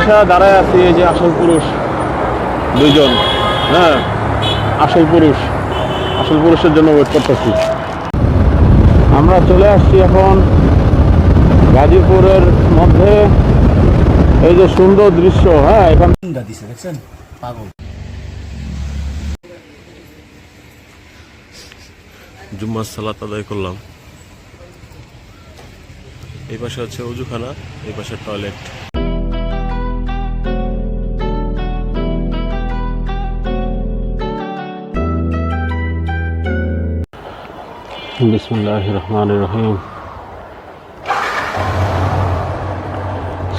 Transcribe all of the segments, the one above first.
আইসা দাঁড়ায় আছি এই যে আসল পুরুষ। দুইজন। হ্যাঁ আসল পুরুষ। আসল পুরুষের জন্য ওয়েট করতেছি। আমরা চলে আসছি এখন গাজীপুরের মধ্যে। এই যে সুন্দর দৃশ্য হ্যাঁ এখান দেখছেন? পাগল। জুম্মার সালাত আদায় করলাম। এই পাশে হচ্ছে অজুখানা এই পাশে টয়লেট বিসমুল্লাহ রহমান রহিম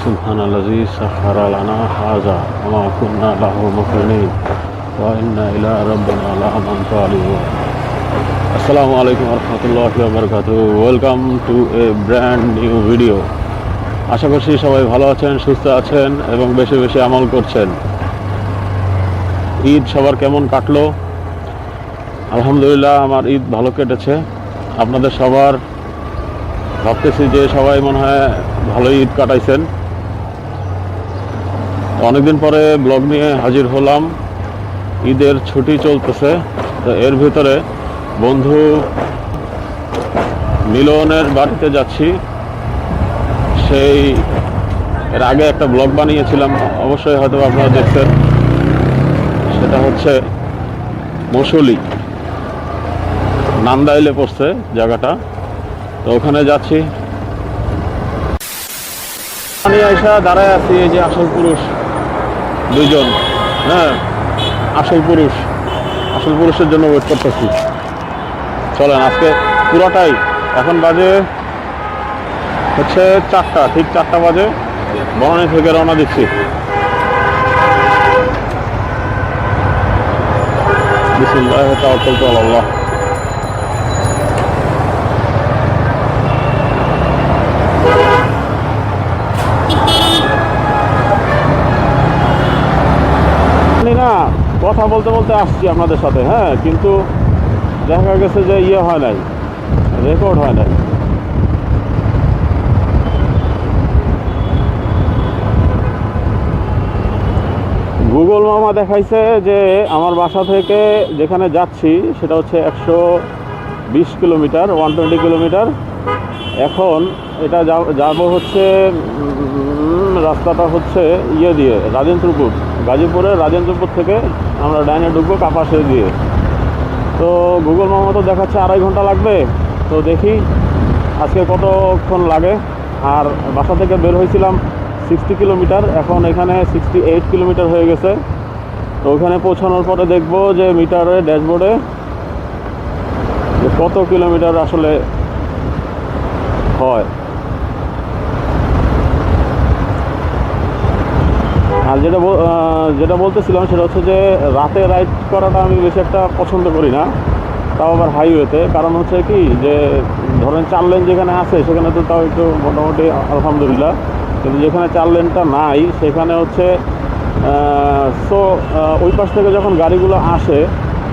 সুলহান আলজিজ সাহার আলানা হাজা আমা কুন্না লাহ মুখরিন ওয়াইন্না ইলা রব্বিনা লাহমান welcome to a brand new video আশা করছি সবাই ভালো আছেন, সুস্থ আছেন এবং বেশি বেশি আমল করছেন। ঈদ সবার কেমন কাটলো? আলহামদুলিল্লাহ, আমার ঈদ ভালো কেটেছে। আপনাদের সবার ভাবতেছি যে সবাই মনে হয় ভালোই ঈদ কাটাইছেন। অনেকদিন পরে ব্লগ নিয়ে হাজির হলাম। ঈদের ছুটি চলতেছে। তো এর ভিতরে বন্ধু মিলনের বাড়িতে যাচ্ছি। সেই এর আগে একটা ব্লগ বানিয়েছিলাম। অবশ্যই হয়তো আপনারা দেখছেন। সেটা হচ্ছে মসুলি। নান্দাইলে পড়ছে জায়গাটা। তো ওখানে যাচ্ছি। আমি দাঁড়ায় আছি এই যে আসল পুরুষ। দুইজন। হ্যাঁ আসল পুরুষ। আসল পুরুষের জন্য ওয়েট করতেছি। চলেন, আজকে পুরোটাই। এখন বাজে হচ্ছে চারটা, ঠিক চারটা বাজে। বনানী থেকে রওনা দিচ্ছি। বিসমুল্লাহ তাওয়াক্কালতু আলাল্লাহ জানি না কথা বলতে বলতে আসছি আপনাদের সাথে হ্যাঁ কিন্তু দেখা গেছে যে ইয়ে হয় নাই রেকর্ড হয় নাই। গুগল মামা দেখাইছে যে আমার বাসা থেকে যেখানে যাচ্ছি, সেটা হচ্ছে একশো বিশ কিলোমিটার ওয়ান টোয়েন্টি কিলোমিটার। এখন এটা যাব হচ্ছে রাস্তাটা হচ্ছে ইয়ে দিয়ে, রাজেন্দ্রপুর, গাজীপুরের রাজেন্দ্রপুর থেকে আমরা ডাইনে ঢুকবো, কাপাসে দিয়ে তো গুগল মামা তো দেখাচ্ছে আড়াই ঘণ্টা লাগবে। তো দেখি আজকে কতক্ষণ লাগে। আর বাসা থেকে বের হয়েছিলাম সিক্সটি কিলোমিটার এখন এখানে সিক্সটি এইট কিলোমিটার হয়ে গেছে। তো ওখানে পৌঁছানোর পরে দেখব যে মিটারে, ড্যাশবোর্ডে কত কিলোমিটার আসলে হয়। আর যেটা যেটা বলতেছিলাম সেটা হচ্ছে যে রাতে রাইড করাটা আমি বেশি একটা পছন্দ করি না, তাও আবার হাইওয়েতে কারণ হচ্ছে কি যে ধরেন চার লেন যেখানে আছে, সেখানে তো তাও একটু মোটামুটি আলহামদুলিল্লাহ। কিন্তু যেখানে চার লেনটা নাই, সেখানে হচ্ছে সো ওই পাশ থেকে যখন গাড়িগুলো আসে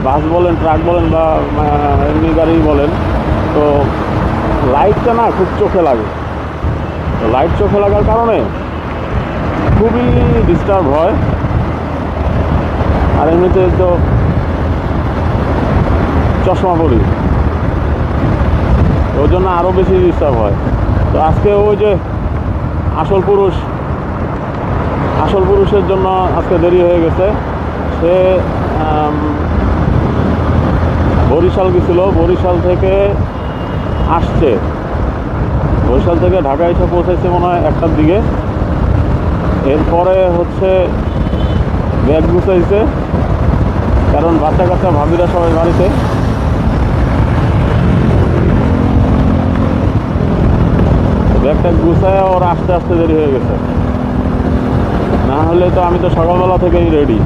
বাস বলেন ট্রাক বলেন বা এমনি গাড়ি বলেন, তো লাইটটা না খুব চোখে লাগে। লাইট চোখে লাগার কারণে খুবই ডিস্টার্ব হয়। আর এমনিতে তো চশমা পরি। ওর জন্য আরও বেশি ডিস্টার্ব হয়। তো আজকে ওই যে আসল পুরুষ, আসল পুরুষের জন্য আজকে দেরি হয়ে গেছে। সে বরিশাল গেছিল। বরিশাল থেকে আসছে। বরিশাল থেকে ঢাকা এসে পৌঁছেছে মনে হয় একটার দিকে। এরপরে হচ্ছে ব্যাগ গুছাইছে, কারণ বাচ্চা কাচ্চা ভাবিরা সবাই বাড়িতে। ব্যাগটা গুছায় ওর আস্তে আস্তে দেরি হয়ে গেছে। না হলে তো আমি তো সকালবেলা থেকেই রেডি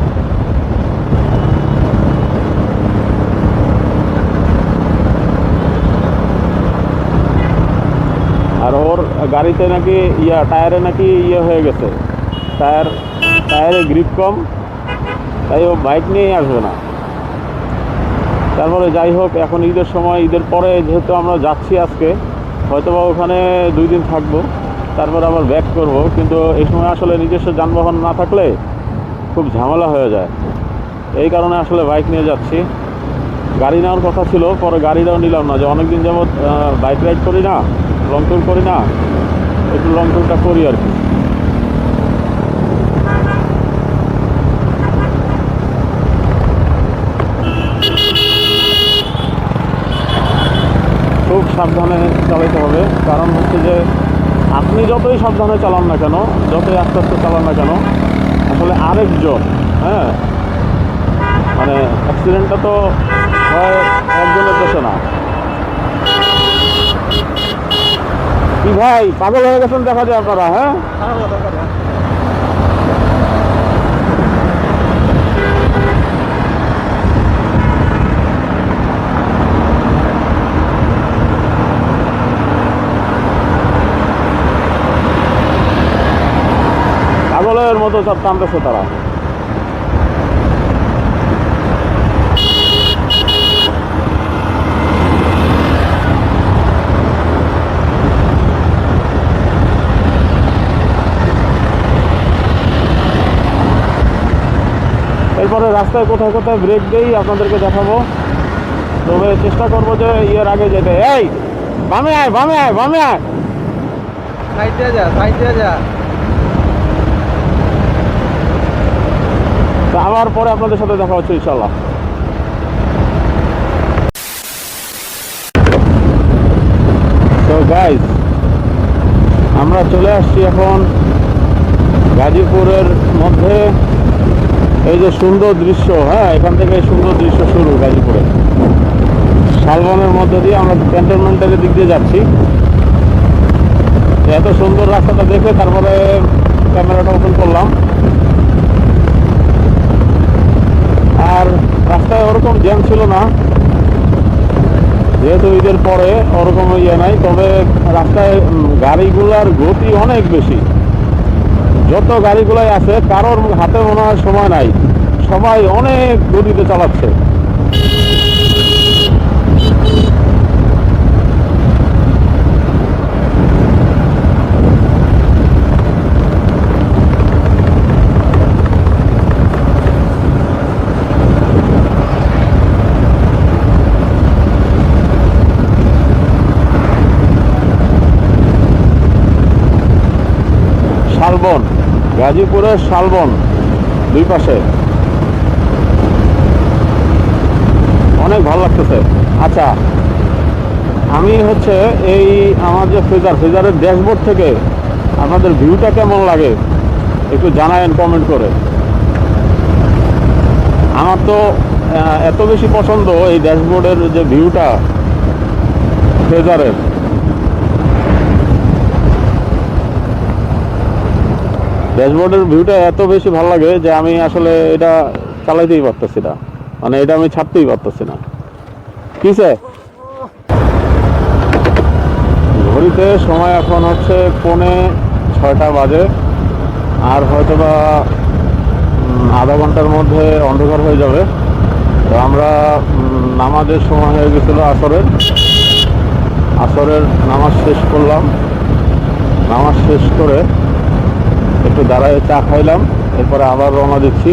আর ওর গাড়িতে নাকি ইয়া, টায়ারে নাকি ইয়ে হয়ে গেছে। টায়ার টায়ারে গ্রিপ কম, তাই ও বাইক নিয়েই আসবে না। তারপরে যাই হোক, এখন ঈদের সময়, ঈদের পরে যেহেতু আমরা যাচ্ছি আজকে হয়তো বা ওখানে দুই দিন থাকব, তারপর আবার ব্যাক করব, কিন্তু এই সময় আসলে নিজস্ব যানবাহন না থাকলে খুব ঝামেলা হয়ে যায়। এই কারণে আসলে বাইক নিয়ে যাচ্ছি। গাড়ি নেওয়ার কথা ছিল, পরে গাড়িটাও নিলাম না, যে অনেকদিন যাবৎ বাইক রাইড করি না লং ট্যুর করি না, একটু লং ট্যুরটা করি আর কি খুব সাবধানে চালাইতে হবে। কারণ হচ্ছে যে, আপনি যতই সাবধানে চালান না কেন, যতই আস্তে আস্তে চালান না কেন, আসলে আরেকজন হ্যাঁ? মানে অ্যাক্সিডেন্টটা তো হয় একজনের দোষে না। কি ভাই, পাগল হয়ে গেছেন, দেখা যায় আপনারা হ্যাঁ? পাগলের মতো সব টানতেছে তারা। এরপরে রাস্তায় কোথায় কোথায় ব্রেক দেই আপনাদেরকে দেখাবো। তবে চেষ্টা করব যে ইয়ের আগে যেতে। এই, বামে আয় বামে আয় বামে আয়। সাইডে যা সাইডে যা। তো আবার পরে আপনাদের সাথে দেখা হচ্ছে ইনশাল্লাহ তো আমরা চলে আসছি এখন গাজীপুরের মধ্যে। এই যে সুন্দর দৃশ্য হ্যাঁ এখান থেকে সুন্দর দৃশ্য শুরু গাজীপুরে। শালবনের মধ্যে দিয়ে আমরা ক্যান্টনমেন্টের দিক দিয়ে যাচ্ছি। এত সুন্দর রাস্তাটা দেখে তারপরে ক্যামেরাটা ওপেন করলাম। আর রাস্তায় ওরকম জ্যাম ছিল না। যেহেতু ঈদের পরে ওরকম ইয়ে নাই, তবে রাস্তায় গাড়িগুলার গতি অনেক বেশি। যত গাড়িগুলাই আছে, কারোর হাতে মনে হয় সময় নাই। সবাই অনেক গতিতে চালাচ্ছে। শালবন, গাজীপুরের শালবন, দুই পাশে। অনেক ভালো লাগতেছে। আচ্ছা আমি হচ্ছে এই আমার যে ফ্রিজার, ফ্রিজারের ড্যাশবোর্ড থেকে আপনাদের ভিউটা কেমন লাগে, একটু জানায়েন কমেন্ট করে। আমার তো এত বেশি পছন্দ এই ড্যাশবোর্ডের যে ভিউটা, ফ্রেজারের। ড্যাশবোর্ডের ভিউটা এত বেশি ভালো লাগে যে আমি আসলে এটা চালাইতেই পারতেছি না। মানে এটা আমি ছাড়তেই পারতেছি না। কিসে ঘড়িতে সময় এখন হচ্ছে পৌনে ছয়টা বাজে। আর হয়তো বা আধা ঘণ্টার মধ্যে অন্ধকার হয়ে যাবে। তো আমরা নামাজের সময় হয়ে গেছিল আসরের। আসরের নামাজ শেষ করলাম। নামাজ শেষ করে একটু দাঁড়ায় চা খাইলাম, এরপরে আবার রওনা দিচ্ছি।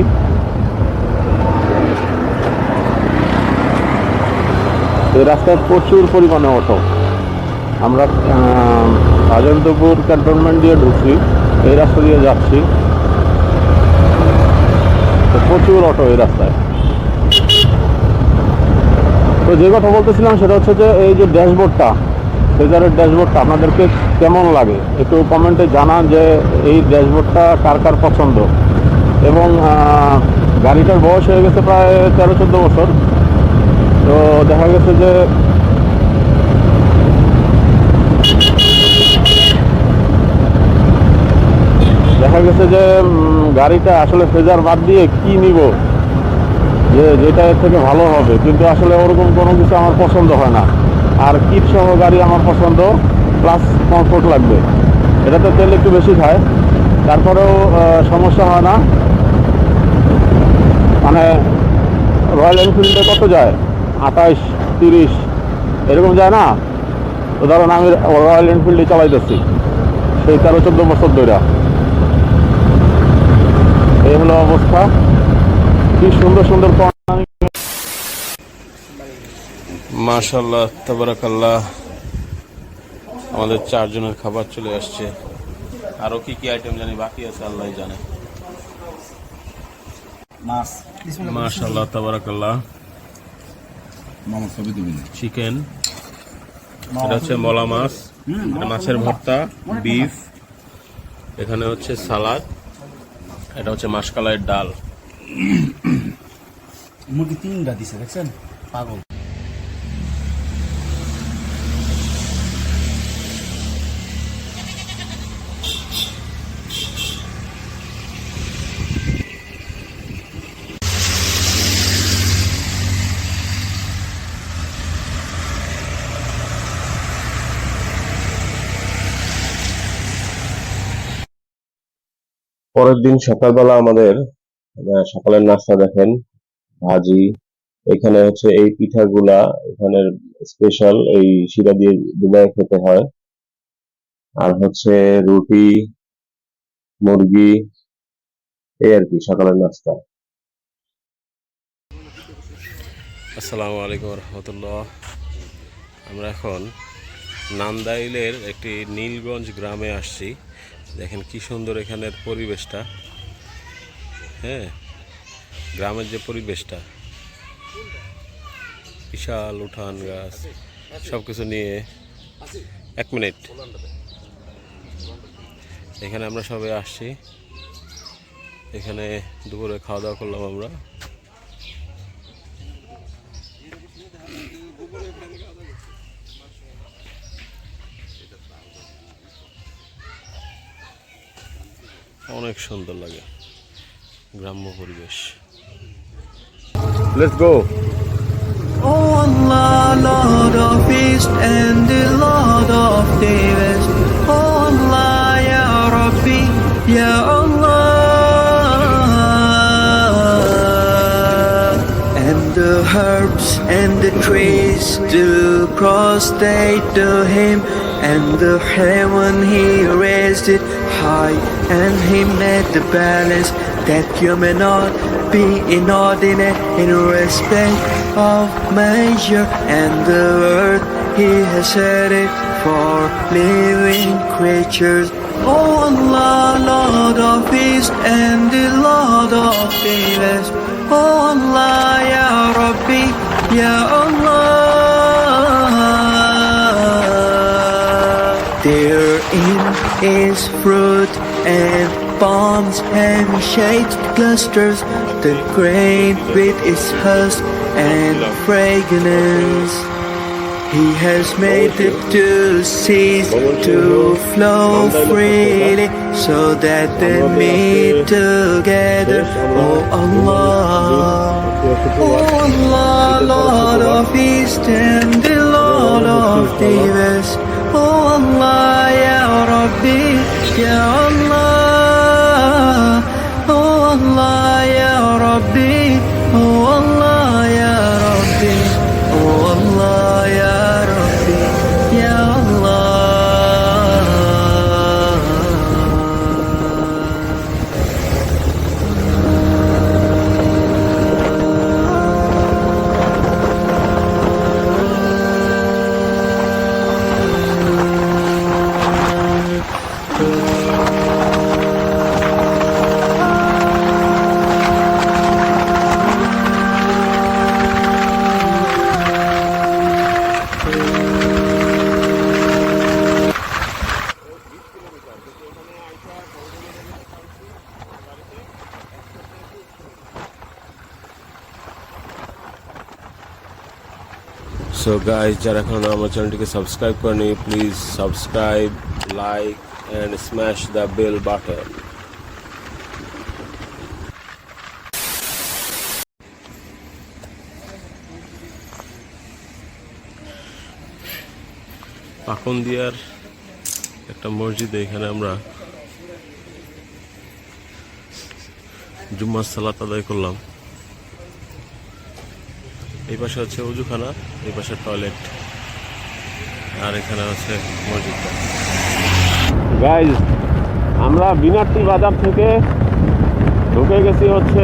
এই রাস্তায় প্রচুর পরিমাণে অটো আমরা রাজেন্দ্রপুর ক্যান্টনমেন্ট দিয়ে ঢুকছি, এই রাস্তা দিয়ে যাচ্ছি। প্রচুর অটো এই রাস্তায়। তো যে কথা বলতেছিলাম সেটা হচ্ছে যে এই যে ড্যাশবোর্ডটা, ফেজারের ড্যাশবোর্ডটা, আপনাদেরকে কেমন লাগে? একটু কমেন্টে জানান যে এই ড্যাশবোর্ডটা কার কার পছন্দ। এবং গাড়িটার বয়স হয়ে গেছে প্রায় তেরো চোদ্দ বছর। তো দেখা গেছে যে দেখা গেছে যে গাড়িটা আসলে ফেজার বাদ দিয়ে কি নিব? যে যেটা এর থেকে ভালো হবে। কিন্তু আসলে ওরকম কোনো কিছু আমার পছন্দ হয় না। আর কিট সহ গাড়ি আমার পছন্দ। প্লাস কমফোর্ট লাগবে। এটাতে তেল একটু বেশি খায়। তারপরেও সমস্যা হয় না। মানে রয়্যাল এনফিল্ডে কত যায়? আঠাশ তিরিশ, এরকম যায় না? তো ধরুন আমি রয়্যাল এনফিল্ডে চালাইতেছি। সেই তেরো, চোদ্দ বছর ধরে এই হলো অবস্থা। কি সুন্দর সুন্দর মাশাল্লাহ তাবারাকাল্লাহ। আমাদের চারজনের খাবার চলে আসছে। আরও কি কি আইটেম জানি বাকি আছে আল্লাহ জানে। মাশাল্লাহ তাবারাকাল্লাহ। চিকেন এটা হচ্ছে মলা মাছ। মাছের ভর্তা বিফ এখানে হচ্ছে সালাদ। এটা হচ্ছে মাসকালাইয়ের ডাল। মুরগি তিনটা দিছে দেখছেন? পাগল। পরের দিন সকালবেলা আমাদের সকালের নাস্তা দেখেন, ভাজি, এখানে হচ্ছে এই পিঠাগুলা, এখানের স্পেশাল এই শিরা দিয়ে ডুবাই খেতে হয়। আর হচ্ছে রুটি, মুরগি, এই আর কি, সকালের নাস্তা। আসসালামু আলাইকুম রহমতুল্লাহ। আমরা এখন নান্দাইলের একটি নীলগঞ্জ গ্রামে আসছি। দেখেন কি সুন্দর এখানের পরিবেশটা। হ্যাঁ গ্রামের যে পরিবেশটা। বিশাল উঠান গাছ সব কিছু নিয়ে এক মিনিট। এখানে আমরা সবাই আসছি। এখানে দুপুরে খাওয়া দাওয়া করলাম আমরা। অনেক সুন্দর লাগে গ্রাম্য পরিবেশ let's go Oh Allah, Lord of East and the Lord of the West. Oh Allah, Ya Rabbi, Ya Allah. And the herbs and the trees do prostrate to Him, and the heaven He raised it high, and He made the balance that you may not be inordinate in respect of measure, and the earth He has set it for living creatures. Oh Allah, Lord of East and the Lord of the West. Oh Allah, Ya Rabbi, Ya Allah. Therein is fruit and palms and shade clusters, the grain with its husk and fragrance. He has made the two seas to flow freely so that they meet together. Oh Allah, oh Allah, Lord of East and the Lord of the West. Allah, Ya Rabbi, Ya Allah. Oh Allah, Ya Rabbi. So guys যারা এখন আমার চ্যানেলটিকে subscribe করেনি please subscribe like and smash the bell button পাকন্দিয়ার একটা মসজিদে এখানে আমরা জুম্মার সালাত আদায় করলাম। এই পাশে হচ্ছে উজুখানা এই টয়লেট আর এখানে আছে মসজিদটা। গাইজ আমরা বিনাটি বাজার থেকে ঢুকে গেছি হচ্ছে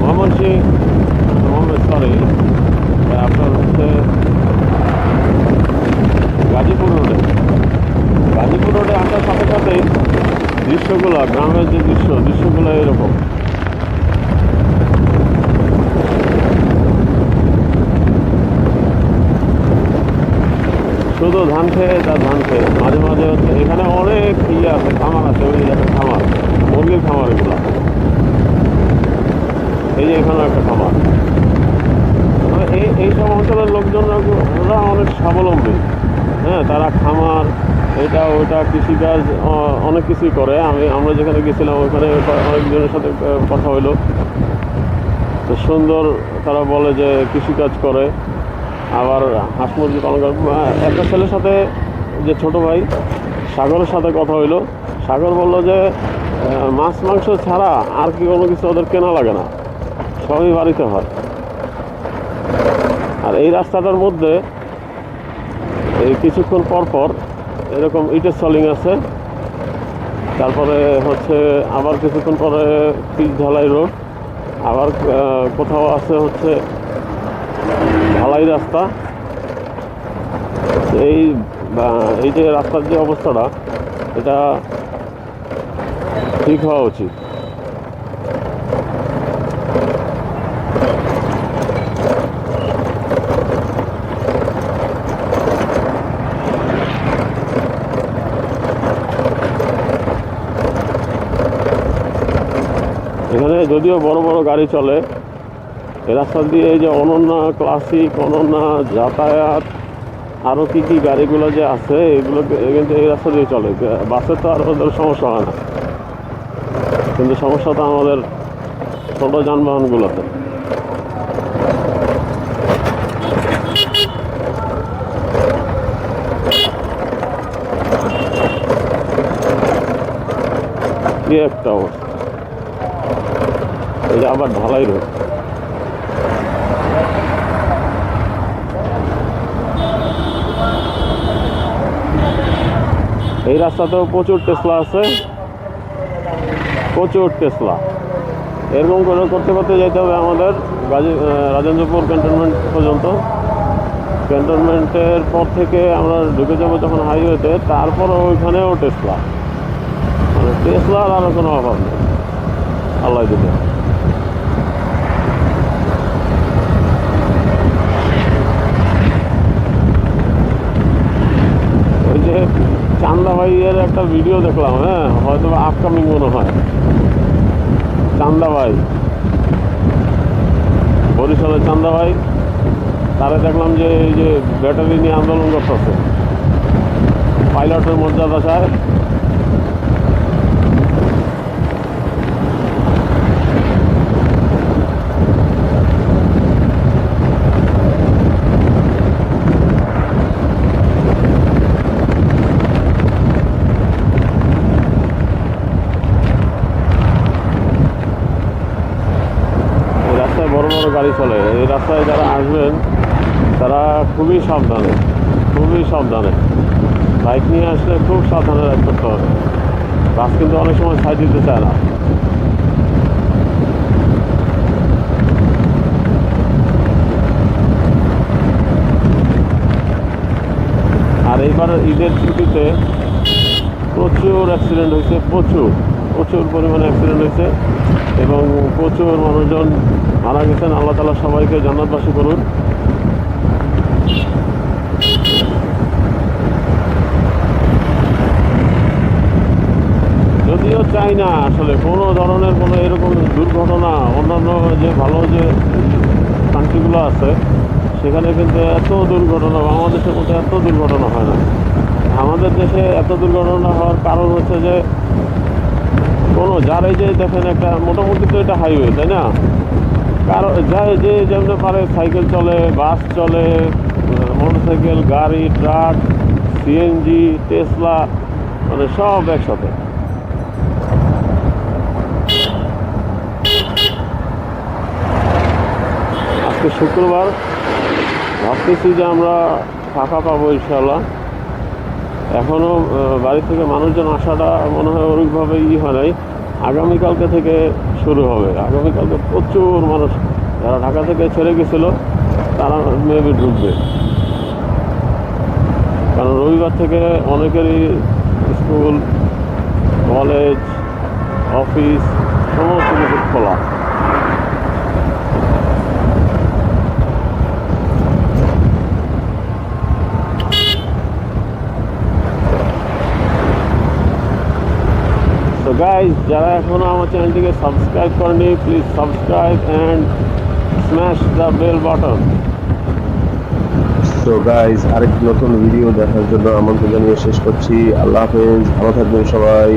মোহাম্মদ সিং মোহাম্মদ সরি আপনার হচ্ছে গাজীপুর রোডে গাজীপুর রোডে আসার সাথে সাথেই দৃশ্যগুলো গ্রামের যে দৃশ্য দৃশ্যগুলো এরকম শুধু ধান খেয়ে তার ধান খেয়ে মাঝে মাঝে হচ্ছে এখানে অনেক ইয়ে আছে খামার আছে ওই যে একটা খামার মুরগির খামার এগুলো এই যে এখানেও একটা খামার তবে এই এইসব অঞ্চলের লোকজনরা ওরা অনেক স্বাবলম্বী হ্যাঁ তারা খামার এটা ওটা কৃষিকাজ অ- অনেক কিছুই করে। আমি, আমরা যেখানে গেছিলাম, ওখানে অনেকজনের সাথে কথা হইল। তো সুন্দর তারা বলে যে কৃষিকাজ করে। আবার হাঁস মুরগি পালন করে। একটা ছেলের সাথে যে ছোট ভাই, সাগরের সাথে কথা হইল। সাগর বলল যে মাছ, মাংস ছাড়া আর কি কোনো কিছু ওদের কেনা লাগে না। সবই বাড়িতে হয়। আর এই রাস্তাটার মধ্যে এই কিছুক্ষণ পর পর এরকম ইটের সলিং আছে। তারপরে হচ্ছে আবার কিছুক্ষণ পরে পিচ ঢালাই রোড। আবার কোথাও আছে হচ্ছে ঢালাই রাস্তা। এই এই যে রাস্তার যে অবস্থাটা, এটা ঠিক হওয়া উচিত এখানে যদিও বড় বড় গাড়ি চলে, এ রাস্তা দিয়ে এই যে অনন্যা ক্লাসিক অনন্যা যাতায়াত আরও কী কী গাড়িগুলো যে আছে, এগুলো কিন্তু এই রাস্তা দিয়ে চলে। বাসের তো আর ওদের সমস্যা হয় না। কিন্তু সমস্যা তো আমাদের ছোটো যানবাহনগুলোতে। একটা অবস্থা। যে আবার ঢালাই রোড। এই রাস্তাতেও প্রচুর টেসলা আছে। প্রচুর টেসলা এরকম করে করতে করতে যেতে হবে আমাদের রাজেন্দ্রপুর ক্যান্টনমেন্ট পর্যন্ত। ক্যান্টনমেন্টের পর থেকে আমরা ঢুকে যাব যখন হাইওয়েতে তারপরও ওইখানেও টেসলা মানে টেসলার আরও কোনো অভাব নেই। আল্লাহ দিতে চান্দা ভাইয়ের একটা ভিডিও দেখলাম হ্যাঁ? হয়তো আপকামিং মনে হয়। চান্দা ভাই। বরিশালের চান্দা ভাই, তারে দেখলাম যে এই যে ব্যাটারি নিয়ে আন্দোলন করতেছে। পাইলটের মর্যাদা চায় এই রাস্তায় বড় বড় গাড়ি চলে এই রাস্তায় যারা আসবেন তারা খুবই সাবধানে সাবধানে বাইক নিয়ে আসলে খুব সাবধানে রাইড করতে হবে। বাস কিন্তু অনেক সময় সাইড দিতে চায় না। আর এইবার ঈদের ছুটিতে প্রচুর অ্যাক্সিডেন্ট হয়েছে, প্রচুর। প্রচুর পরিমাণে অ্যাক্সিডেন্ট হয়েছে এবং প্রচুর মানুষজন মারা গেছেন। আল্লাহ তালা সবাইকে জান্নাতবাসী করুন। যদিও চাই না আসলে। কোনো ধরনের কোনো এরকম দুর্ঘটনা, অন্যান্য যে ভালো যে কান্ট্রিগুলো আছে, সেখানে কিন্তু এত দুর্ঘটনা, বাংলাদেশের মধ্যে এত দুর্ঘটনা হয় না। আমাদের দেশে এত দুর্ঘটনা হওয়ার কারণ হচ্ছে যে, কোনো যার এই যে দেখেন একটা, মোটামুটি তো এটা হাইওয়ে তাই না? কারও যায় যে যেমন পারে সাইকেল চলে, বাস চলে, মোটরসাইকেল, গাড়ি, ট্রাক সিএনজি টেসলা মানে সব একসাথে। আজকে শুক্রবার। ভাবতেছি যে আমরা ফাঁকা পাবো ইনশাল্লাহ এখনও বাড়ি থেকে মানুষজন আসাটা মনে হয় ওরকমভাবে ই হয় নাই। আগামীকালকে থেকে শুরু হবে। আগামীকালকে প্রচুর মানুষ যারা ঢাকা থেকে ছেড়ে গেছিল, তারা মেবি ঢুকবে। কারণ রবিবার থেকে অনেকেরই স্কুল, কলেজ, অফিস, সমস্ত কিছু খোলা তো গাইজ যারা এখনও আমার চ্যানেলটিকে সাবস্ক্রাইব করেনি please subscribe and smash the bell button তো গাইজ আরেকটি নতুন ভিডিও দেখার জন্য আমন্ত্রণ জানিয়ে শেষ করছি। আল্লাহ হাফেজ, ভালো থাকবেন সবাই।